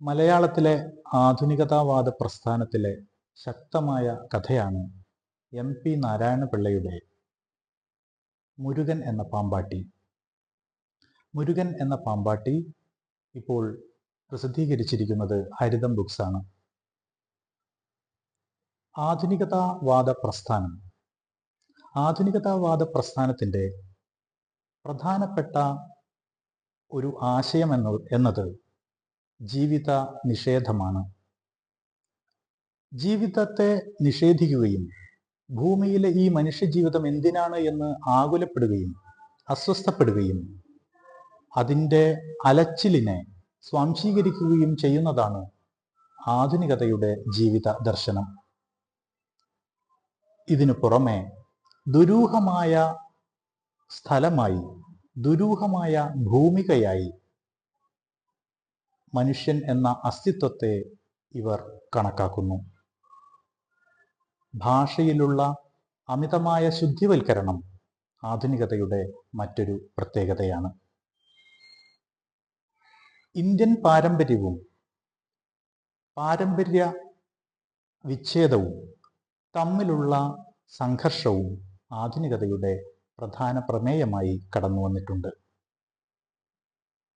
മലയാളത്തിലെ ആധുനികതാവാദ പ്രസ്ഥാനത്തിലെ ശക്തമായ കഥയാണ് എം പി നാരായണപിള്ളയുടെ മുരുകൻ എന്ന പാമ്പാട്ടി. മുരുകൻ എന്ന പാമ്പാട്ടി ഇപ്പോൾ പ്രസിദ്ധീകരിച്ചിരിക്കുന്നത് ഹരിതം ബുക്സ് ആണ്. ആധുനികതാവാദ പ്രസ്ഥാനം ആധുനികതാവാദ പ്രസ്ഥാനത്തിന്റെ പ്രധാനപ്പെട്ട ഒരു ആശയം എന്ന എന്നത് ജീവിത നിഷേധമാണ് ജീവിതത്തെ നിഷേധിക്കുകയും ഭൂമിയിലെ ഈ മനുഷ്യജീവിതം എന്തിനാണ് എന്ന് ആകുലപ്പെടുകയും അസ്വസ്ഥപ്പെടുകയും അതിന്റെ അലച്ചിലിനെ സ്വാംശീകരിക്കുകയും ചെയ്യുന്നതാണ് ആധുനികതയുടെ ജീവിത ദർശനം. ഇതിനു പുറമെ ദുരൂഹമായ സ്ഥലമായി ദുരൂഹമായ ഭൂമികയായി മനുഷ്യൻ എന്ന അസ്തിത്വത്തെ ഇവർ കണക്കാക്കുന്നു. ഭാഷയിലുള്ള അമിതമായ ശുദ്ധിവൽക്കരണം ആധുനികതയുടെ മറ്റൊരു പ്രത്യേകതയാണ്. ഇന്ത്യൻ പാരമ്പര്യവും പാരമ്പര്യ വിച്ഛേദവും തമ്മിലുള്ള സംഘർഷവും ആധുനികതയുടെ പ്രധാന പ്രമേയമായി കടന്നു വന്നിട്ടുണ്ട്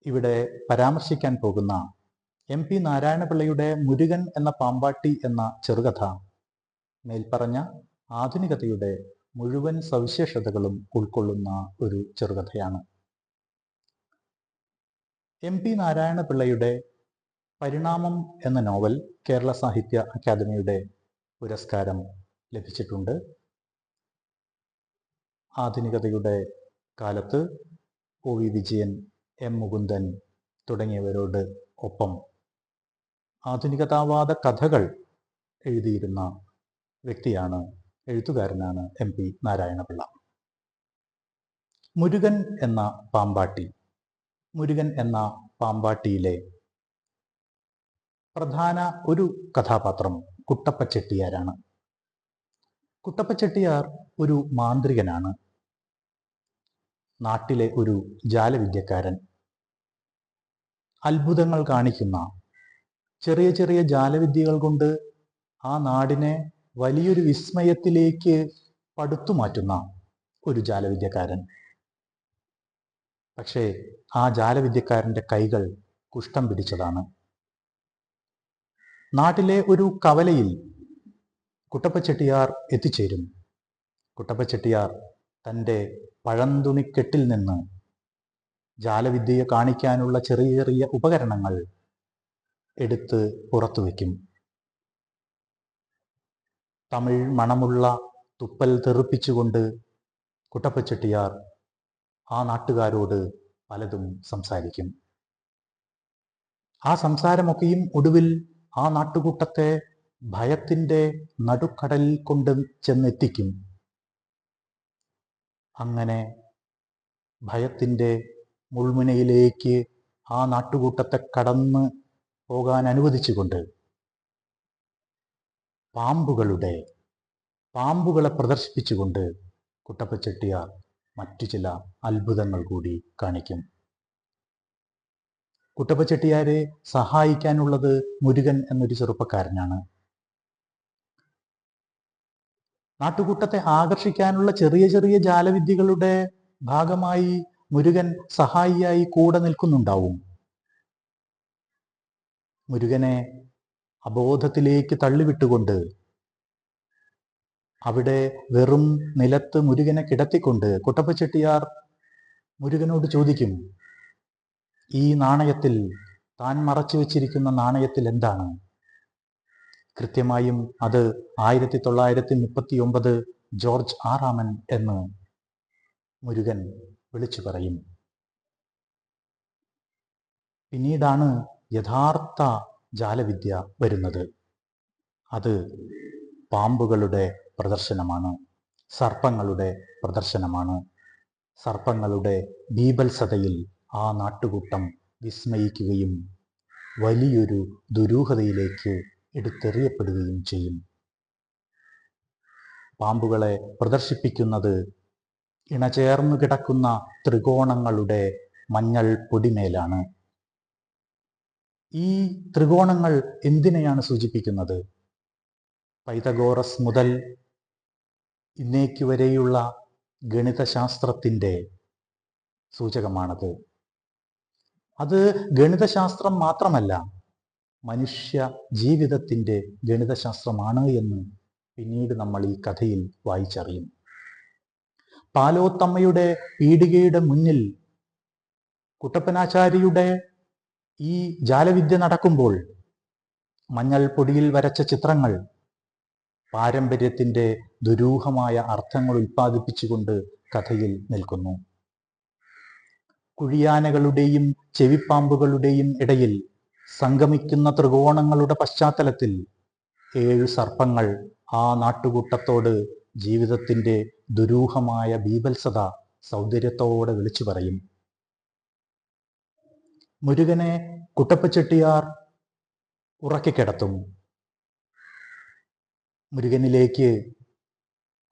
ഇവിടെ പരാമർശിക്കാൻ പോകുന്ന എം പി നാരായണപിള്ളയുടെ മുരുകൻ എന്ന പാമ്പാട്ടി എന്ന ചെറുകഥ. മേൽപ്പറഞ്ഞ ആധുനികതയുടെ മുഴുവൻ സവിശേഷതകളും ഉൾക്കൊള്ളുന്ന ഒരു ചെറുകഥയാണ്. എം പി നാരായണപിള്ളയുടെ പരിണാമം എന്ന നോവൽ കേരള സാഹിത്യ അക്കാദമിയുടെ പുരസ്കാരം ലഭിച്ചിട്ടുണ്ട്. ആധുനികതയുടെ കാലത്ത് O V Vijayan M Mukundan തുടങ്ങിയവരോട് ഒപ്പം ആധുനികതാവാദ കഥകൾ എഴുതിയിരുന്ന വ്യക്തിയാണ് എഴുത്തുകാരനാണ് എം പി നാരായണപിള്ള. മുരുകൻ എന്ന പാമ്പാട്ടി മുരുകൻ എന്ന പാമ്പാട്ടിയിലെ പ്രധാന ഒരു കഥാപാത്രം കുട്ടപ്പ ചെട്ടിയാരാണ് കുട്ടപ്പ ചെട്ടിയാർ ഒരു മാന്ത്രികനാണ്. നാട്ടിലെ ഒരു ജാലവിദ്യക്കാരൻ. അത്ഭുതങ്ങൾ കാണിക്കുന്ന ചെറിയ ചെറിയ ജാലവിദ്യകൾ കൊണ്ട് ആ നാടിനെ വലിയൊരു വിസ്മയത്തിലേക്ക് പടുത്തുമാറ്റുന്ന ഒരു ജാലവിദ്യക്കാരൻ. പക്ഷേ ആ ജാലവിദ്യക്കാരന്റെ കൈകൾ കുഷ്ഠം പിടിച്ചതാണ്. നാട്ടിലെ ഒരു കവലയിൽ കുട്ടപ്പച്ചെട്ടിയാർ എത്തിച്ചേരും. കുട്ടപ്പച്ചെട്ടിയാർ തന്റെ പഴന്തുണിക്കെട്ടിൽ നിന്ന് ജാലവിദ്യയെ കാണിക്കാനുള്ള ചെറിയ ചെറിയ ഉപകരണങ്ങൾ എടുത്ത് പുറത്തു വയ്ക്കും. തമിഴ് മണമുള്ള തുപ്പൽ തെറിപ്പിച്ചുകൊണ്ട് കുട്ടപ്പച്ചെട്ടിയാർ ആ നാട്ടുകാരോട് പലതും സംസാരിക്കും. ആ സംസാരമൊക്കെയും ഒടുവിൽ ആ നാട്ടുകൂട്ടത്തെ ഭയത്തിന്റെ നടുക്കടലിൽ കൊണ്ട് ചെന്നെത്തിക്കും. അങ്ങനെ ഭയത്തിന്റെ മുൾമുനയിലേക്ക് ആ നാട്ടുകൂട്ടത്തെ കടന്ന് പോകാൻ അനുവദിച്ചുകൊണ്ട് പാമ്പുകളുടെ പാമ്പുകളെ പ്രദർശിപ്പിച്ചുകൊണ്ട് കുട്ടപ്പച്ചെട്ടിയാർ മറ്റു ചില അത്ഭുതങ്ങൾ കൂടി കാണിക്കും. കുട്ടപ്പച്ചെട്ടിയാരെ സഹായിക്കാനുള്ളത് മുരുകൻ എന്നൊരു ചെറുപ്പക്കാരനാണ്. നാട്ടുകൂട്ടത്തെ ആകർഷിക്കാനുള്ള ചെറിയ ചെറിയ ജാലവിദ്യകളുടെ ഭാഗമായി മുരുകൻ സഹായിയായി കൂടെ നിൽക്കുന്നുണ്ടാവും. മുരുകനെ അബോധത്തിലേക്ക് തള്ളിവിട്ടുകൊണ്ട് അവിടെ വെറും നിലത്ത് മുരുകനെ കിടത്തിക്കൊണ്ട് കുട്ടപ്പച്ചെട്ടിയാർ മുരുകനോട് ചോദിക്കും ഈ നാണയത്തിൽ താൻ മറച്ചു വെച്ചിരിക്കുന്ന നാണയത്തിൽ എന്താണ്? കൃത്യമായും അത് ആയിരത്തി തൊള്ളായിരത്തി മുപ്പത്തി ഒമ്പത് ജോർജ് ആറാമൻ എന്ന് മുരുകൻ വിളിച്ചു പറയും. പിന്നീടാണ് യഥാർത്ഥ ജാലവിദ്യ വരുന്നത് അത് പാമ്പുകളുടെ പ്രദർശനമാണ് സർപ്പങ്ങളുടെ പ്രദർശനമാണ്. സർപ്പങ്ങളുടെ ബീഭത്സതയിൽ ആ നാട്ടുകൂട്ടം വിസ്മയിക്കുകയും വലിയൊരു ദുരൂഹതയിലേക്ക് എടുത്തെറിയപ്പെടുകയും ചെയ്യും. പാമ്പുകളെ പ്രദർശിപ്പിക്കുന്നത് ഇണചേർന്നു കിടക്കുന്ന ത്രികോണങ്ങളുടെ മഞ്ഞൾ പൊടിമേലാണ്. ഈ ത്രികോണങ്ങൾ എന്തിനെയാണ് സൂചിപ്പിക്കുന്നത്? പൈതഗോറസ് മുതൽ ഇന്നേക്ക് വരെയുള്ള ഗണിതശാസ്ത്രത്തിന്റെ സൂചകമാണത്. അത് ഗണിതശാസ്ത്രം മാത്രമല്ല മനുഷ്യ ജീവിതത്തിന്റെ ഗണിതശാസ്ത്രമാണ് എന്ന് പിന്നീട് നമ്മൾ ഈ കഥയിൽ വായിച്ചറിയും. പാലോത്തമ്മയുടെ പീടികയുടെ മുന്നിൽ കുട്ടപ്പനാചാരിയുടെ ഈ ജാലവിദ്യ നടക്കുമ്പോൾ മഞ്ഞൾ പൊടിയിൽ വരച്ച ചിത്രങ്ങൾ പാരമ്പര്യത്തിന്റെ ദുരൂഹമായ അർത്ഥങ്ങൾ ഉൽപ്പാദിപ്പിച്ചുകൊണ്ട് കഥയിൽ നിൽക്കുന്നു. കുഴിയാനകളുടെയും ചെവിപ്പാമ്പുകളുടെയും ഇടയിൽ സംഗമിക്കുന്ന ത്രികോണങ്ങളുടെ പശ്ചാത്തലത്തിൽ ഏഴ് സർപ്പങ്ങൾ ആ നാട്ടുകൂട്ടത്തോട് ജീവിതത്തിന്റെ ദുരൂഹമായ ബീഭത്സത സൗന്ദര്യത്തോടെ വിളിച്ചു പറയും. മുരുകനെ കുട്ടപ്പച്ചെട്ടിയാർ ഉറക്കിക്കിടത്തും മുരുകനിലേക്ക്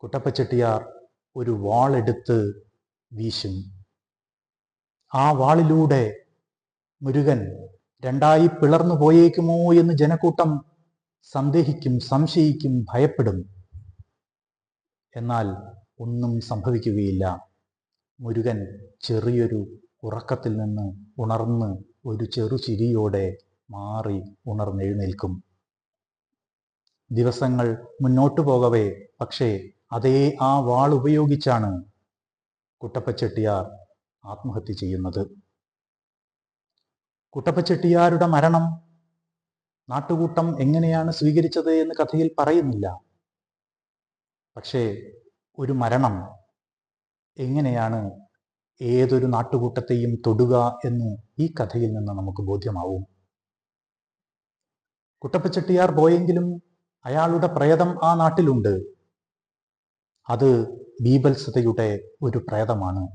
കുട്ടപ്പച്ചെട്ടിയാർ ഒരു വാളെടുത്ത് വീശും. ആ വാളിലൂടെ മുരുകൻ രണ്ടായി പിളർന്നു പോയേക്കുമോ എന്ന് ജനക്കൂട്ടം സന്ദേഹിക്കും സംശയിക്കും ഭയപ്പെടും. എന്നാൽ ഒന്നും സംഭവിക്കുകയില്ല. മുരുകൻ ചെറിയൊരു ഉറക്കത്തിൽ നിന്ന് ഉണർന്ന് ഒരു ചെറു ചിരിയോടെ മാറി ഉണർന്നെഴുന്നേൽക്കും ദിവസങ്ങൾ മുന്നോട്ടു പോകവേ പക്ഷേ അതേ ആ വാൾ ഉപയോഗിച്ചാണ് കുട്ടപ്പച്ചെട്ടിയാർ ആത്മഹത്യ ചെയ്യുന്നത്. കുട്ടപ്പച്ചെട്ടിയാരുടെ മരണം നാട്ടുകൂട്ടം എങ്ങനെയാണ് സ്വീകരിച്ചത് എന്ന് കഥയിൽ പറയുന്നില്ല. പക്ഷേ ഒരു മരണം എങ്ങനെയാണ് ഏതൊരു നാട്ടുകൂട്ടത്തെയും തൊടുക എന്ന് ഈ കഥയിൽ നിന്ന് നമുക്ക് ബോധ്യമാവും. കുട്ടപ്പച്ചട്ടിയാർ പോയെങ്കിലും അയാളുടെ പ്രേതം ആ നാട്ടിലുണ്ട്. അത് ബീഭത്സതയുടെ ഒരു പ്രേതമാണ്.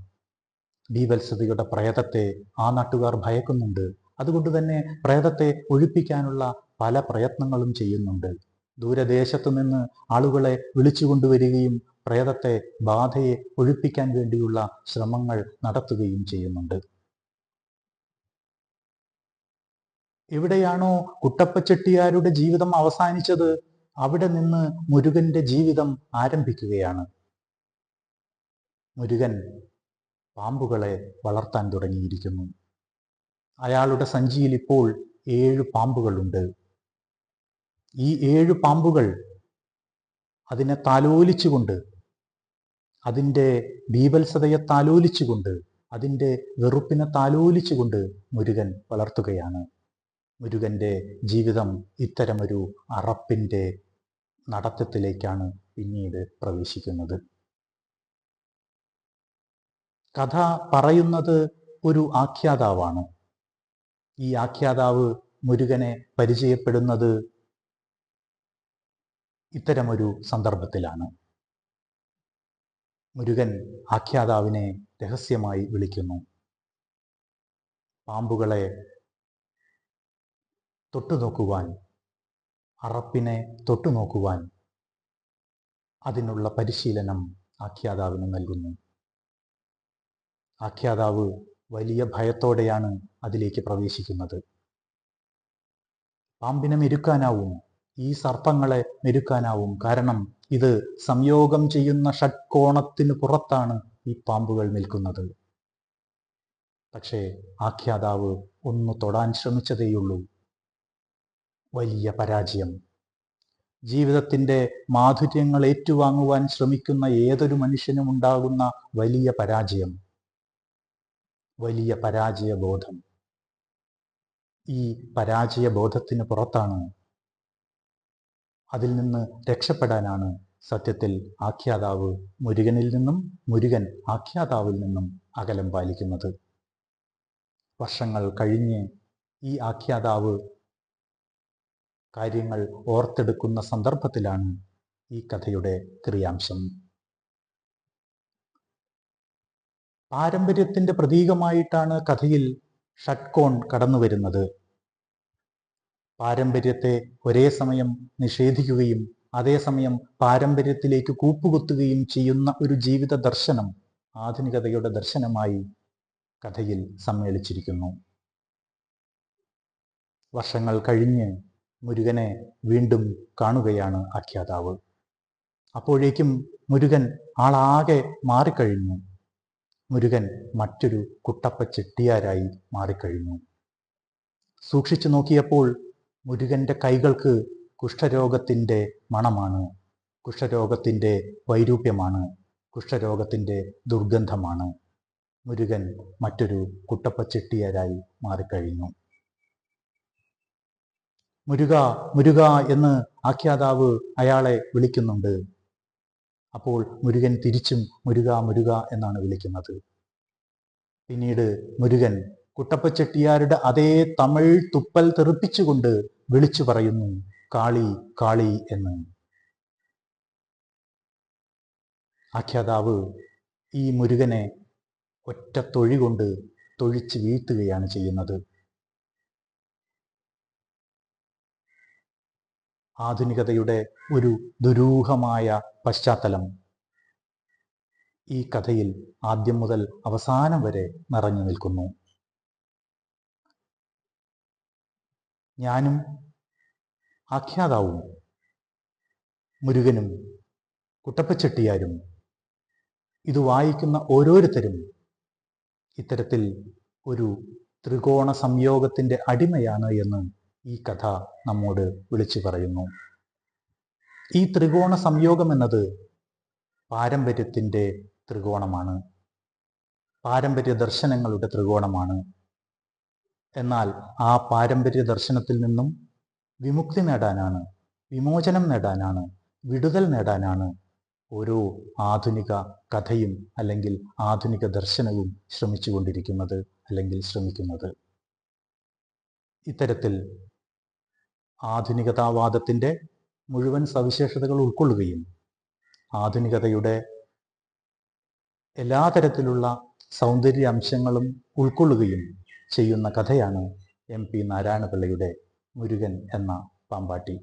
ബീഭത്സതയുടെ പ്രേതത്തെ ആ നാട്ടുകാർ ഭയക്കുന്നുണ്ട്. അതുകൊണ്ട് തന്നെ പ്രേതത്തെ ഒഴിപ്പിക്കാനുള്ള പല പ്രയത്നങ്ങളും ചെയ്യുന്നുണ്ട്. ദൂരദേശത്തു നിന്ന് ആളുകളെ വിളിച്ചു കൊണ്ടുവരികയും പ്രേതത്തെ ബാധയെ ഒഴിപ്പിക്കാൻ വേണ്ടിയുള്ള ശ്രമങ്ങൾ നടത്തുകയും ചെയ്യുന്നുണ്ട്. എവിടെയാണോ കുട്ടപ്പച്ചെട്ടിയാരുടെ ജീവിതം അവസാനിച്ചത് അവിടെ നിന്ന് മുരുകന്റെ ജീവിതം ആരംഭിക്കുകയാണ്. മുരുകൻ പാമ്പുകളെ വളർത്താൻ തുടങ്ങിയിരിക്കുന്നു. അയാളുടെ സഞ്ചിയിൽ ഇപ്പോൾ ഏഴ് പാമ്പുകളുണ്ട്. ഈ ഏഴ് പാമ്പുകൾ അതിനെ താലോലിച്ചുകൊണ്ട് അതിന്റെ ബീഭത്സതയെ താലോലിച്ചുകൊണ്ട് അതിന്റെ വെറുപ്പിനെ താലോലിച്ചുകൊണ്ട് മുരുകൻ വളർത്തുകയാണ്. മുരുകന്റെ ജീവിതം ഇത്തരമൊരു അറപ്പിന്റെ നടത്തത്തിലേക്കാണ് പിന്നീട് പ്രവേശിക്കുന്നത്. കഥ പറയുന്നത് ഒരു ആഖ്യാതാവാണ്. ഈ ആഖ്യാതാവ് മുരുകനെ പരിചയപ്പെടുന്നത് ഇത്തരമൊരു സന്ദർഭത്തിലാണ്. മുരുകൻ ആഖ്യാതാവിനെ രഹസ്യമായി വിളിക്കുന്നു. പാമ്പുകളെ തൊട്ടുനോക്കുവാൻ അറപ്പിനെ തൊട്ടുനോക്കുവാൻ അതിനുള്ള പരിശീലനം ആഖ്യാതാവിന് നൽകുന്നു. ആഖ്യാതാവ് വലിയ ഭയത്തോടെയാണ് അതിലേക്ക് പ്രവേശിക്കുന്നത്. പാമ്പിനെ മെരുക്കാനാവും. ഈ സർപ്പങ്ങളെ മെരുക്കാനാവും. കാരണം ഇത് സംയോഗം ചെയ്യുന്ന ഷഡ്കോണത്തിന് പുറത്താണ് ഈ പാമ്പുകൾ നിൽക്കുന്നത്. പക്ഷേ ആഖ്യാതാവ് ഒന്ന് തൊടാൻ ശ്രമിച്ചതേയുള്ളൂ. വലിയ പരാജയം. ജീവിതത്തിന്റെ മാധുര്യങ്ങൾ ഏറ്റുവാങ്ങുവാൻ ശ്രമിക്കുന്ന ഏതൊരു മനുഷ്യനും ഉണ്ടാകുന്ന വലിയ പരാജയം. വലിയ പരാജയ ബോധം ഈ പരാജയ ബോധത്തിന് പുറത്താണ് അതിൽ നിന്ന് രക്ഷപ്പെടാനാണ് സത്യത്തിൽ ആഖ്യാതാവ് മുരുകനിൽ നിന്നും മുരുകൻ ആഖ്യാതാവിൽ നിന്നും അകലം പാലിക്കുന്നത്. വർഷങ്ങൾ കഴിഞ്ഞ് ഈ ആഖ്യാതാവ് കാര്യങ്ങൾ ഓർത്തെടുക്കുന്ന സന്ദർഭത്തിലാണ് ഈ കഥയുടെ ക്രിയാംശം. പാരമ്പര്യത്തിന്റെ പ്രതീകമായിട്ടാണ് കഥയിൽ ഷട്ട്കോൺ കടന്നു വരുന്നത് പാരമ്പര്യത്തെ ഒരേ സമയം നിഷേധിക്കുകയും അതേസമയം പാരമ്പര്യത്തിലേക്ക് കൂപ്പുകുത്തുകയും ചെയ്യുന്ന ഒരു ജീവിത ദർശനം ആധുനികതയുടെ ദർശനമായി കഥയിൽ സമ്മേളിച്ചിരിക്കുന്നു. വർഷങ്ങൾ കഴിഞ്ഞ് മുരുകനെ വീണ്ടും കാണുകയാണ് ആഖ്യാതാവ്. അപ്പോഴേക്കും മുരുകൻ ആളാകെ മാറിക്കഴിഞ്ഞു. മുരുകൻ മറ്റൊരു കുട്ടപ്പ ചെട്ടിയാരായി മാറിക്കഴിഞ്ഞു. സൂക്ഷിച്ചു നോക്കിയപ്പോൾ മുരുകന്റെ കൈകൾക്ക് കുഷ്ഠരോഗത്തിന്റെ മണമാണ്. കുഷ്ഠരോഗത്തിന്റെ വൈരൂപ്യമാണ്. കുഷ്ഠരോഗത്തിന്റെ ദുർഗന്ധമാണ്. മുരുകൻ മറ്റൊരു കുട്ടപ്പ ചെട്ടിയാരായി മാറിക്കഴിഞ്ഞു. മുരുക മുരുക എന്ന് ആഖ്യാതാവ് അയാളെ വിളിക്കുന്നുണ്ട്. അപ്പോൾ മുരുകൻ തിരിച്ചും മുരുക മുരുക എന്നാണ് വിളിക്കുന്നത്. പിന്നീട് മുരുകൻ കുട്ടപ്പ ചെട്ടിയാരുടെ അതേ തമിഴ് തുപ്പൽ തെറിപ്പിച്ചുകൊണ്ട് വിളിച്ചു പറയുന്നു കാളി കാളി എന്ന്. ആഖ്യാതാവ് ഈ മുരുകനെ ഒറ്റ തൊഴി കൊണ്ട് തൊഴിച്ച് വീഴ്ത്തുകയാണ് ചെയ്യുന്നത്. ആധുനികതയുടെ ഒരു ദുരൂഹമായ പശ്ചാത്തലം. ഈ കഥയിൽ ആദ്യം മുതൽ അവസാനം വരെ നിറഞ്ഞു നിൽക്കുന്നു. ഞാനും ആഖ്യാതാവും മുരുകനും കുട്ടപ്പച്ചെട്ടിയാരും ഇത് വായിക്കുന്ന ഓരോരുത്തരും ഇത്തരത്തിൽ ഒരു ത്രികോണ സംയോഗത്തിന്റെ അടിമയാണ് എന്ന് ഈ കഥ നമ്മോട് വിളിച്ചു പറയുന്നു. ഈ ത്രികോണ സംയോഗം എന്നത് പാരമ്പര്യത്തിന്റെ ത്രികോണമാണ്. പാരമ്പര്യ ദർശനങ്ങളുടെ ത്രികോണമാണ്. എന്നാൽ ആ പാരമ്പര്യ ദർശനത്തിൽ നിന്നും വിമുക്തി നേടാനാണ് വിമോചനം നേടാനാണ് വിടുതൽ നേടാനാണ് ഓരോ ആധുനിക കഥയും അല്ലെങ്കിൽ ആധുനിക ദർശനവും ശ്രമിച്ചുകൊണ്ടിരിക്കുന്നത് അല്ലെങ്കിൽ ശ്രമിക്കുന്നത്. ഇത്തരത്തിൽ ആധുനികതാവാദത്തിന്റെ മുഴുവൻ സവിശേഷതകൾ ഉൾക്കൊള്ളുകയും ആധുനികതയുടെ എല്ലാ തരത്തിലുള്ള സൗന്ദര്യ അംശങ്ങളും ഉൾക്കൊള്ളുകയും ചെയ്യുന്ന കഥയാണ് എം പി നാരായണപിള്ളയുടെ മുരുകൻ എന്ന പാമ്പാട്ടി.